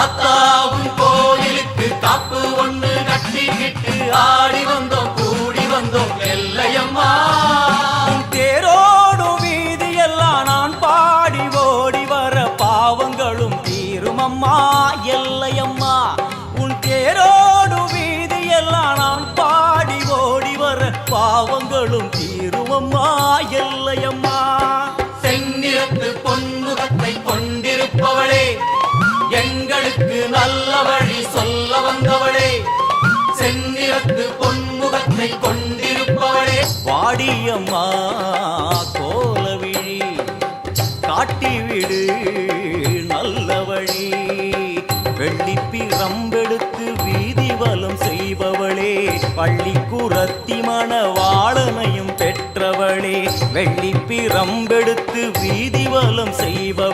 அத்தாவும் கோயிலுக்கு காப்பு ஒண்ணு கட்டிக்கிட்டு ஆடி வந்தோம் கூடி வந்தோம். எல்லையம்மா தேரோடும் வீதியெல்லாம் நான் பாடி ஓடி வர பாவங்களும் தீருமம்மா எல்லையம்மா. உன் தேரோடும் வீதியெல்லாம் நான் பாடி ஓடி வர பாவங்களும் தீருமம்மா எல்லையம்மா. வழி சொல்ல வந்தவளே. செந்நிறத்து பொன்முகத்தை கொண்டிருப்பவளே. வாடியம்மா கோலவிழி காட்டிவிடு நல்ல வழி. வெள்ளி பிரம்பெடுத்து வீதி வலம் செய்பவளே. பள்ளி குரத்தி மணவாளனையும் பெற்றவளே. வெள்ளி பிரம்பெடுத்து வீதி வலம் செய்பவளே.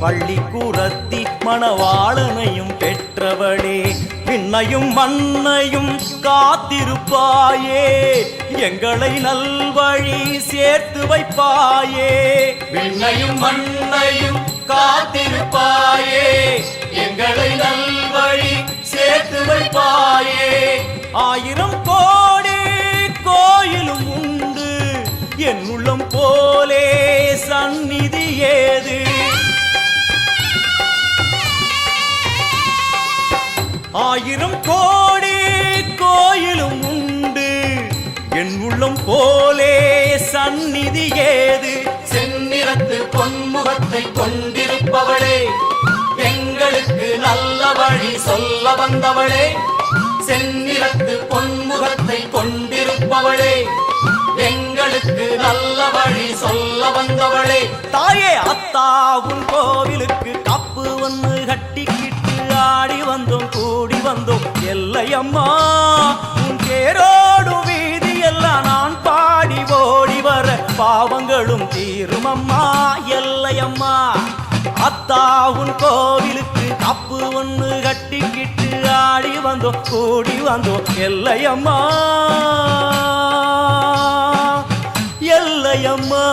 பள்ளி கூறத்தி மணவாளனையும் பெற்றவளே. விண்ணையும் மண்ணையும் காத்திருப்பாயே. எங்களை நல்வழி சேர்த்து வைப்பாயே. விண்ணையும் மண்ணையும் காத்திருப்பாயே. எங்களை நல்வழி சேர்த்து வைப்பாயே. ஆயிரம் கோடி கோயிலும் உண்டு. என் உள்ளம் போலே சந்நிதி ஏது? ஆயிரம் கோடி கோயிலும் உண்டு. என் உள்ளம் போலே சந்நிதி ஏது? செந்நிறத்து பொன்முகத்தை கொண்டிருப்பவளே எங்களுக்கு நல்ல வழி சொல்ல வந்தவளே செந்நிறத்து பொன்முகத்தை கொண்டிருப்பவளே எங்களுக்கு நல்ல வழி சொல்ல வந்தவளே. தாயே அத்தா உன் கோவிலுக்கு கப்பு ஒன்று கட்டிக்கிட்டு ஆடி வந்தோம். எல்லையம்மா உன் தேரோடும் வீதி எல்லாம் நான் பாடி ஓடி வர பாவங்களும் தீருமம்மா எல்லையம்மா. அத்தா உன் கோவிலுக்கு கப்பு ஒன்று கட்டிக்கிட்டு ஆடி வந்தோம் கூடி வந்தோம் எல்லையம்மா. எல்லையம்மா.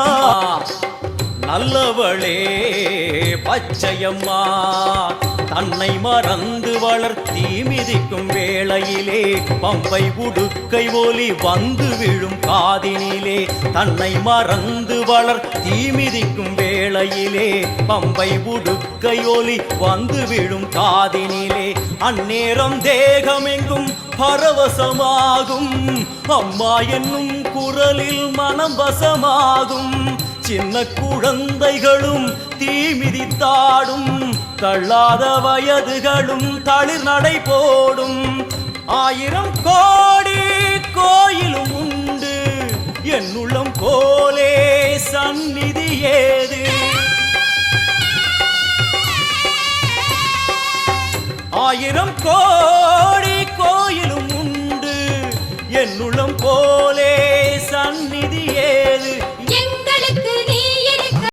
நல்லவளே பச்சையம்மா. தன்னை மறந்து வளர்த்தி மிதிக்கும் வேளையிலே பம்பை உடுக்கை ஒலி வந்து விழும் காதினிலே. தன்னை மறந்து வளர்த்தி மிதிக்கும் வேளையிலே பம்பை உடுக்கை ஒலி வந்து விழும் காதினிலே. அந்நேரம் தேகமெங்கும் பரவசமாகும். அம்மா என்னும் குரலில் மனம் வசமாகும். சின்ன குழந்தைகளும் தீமிதித்தாடும் தள்ளாத வயதுகளும் தளிர் நடை போடும். ஆயிரம் கோடி கோயிலும் உண்டு என் உள்ளம் போலே சந்நிதி ஏது? ஆயிரம் கோடி கோயிலும் உண்டு என் உள்ளம் போலே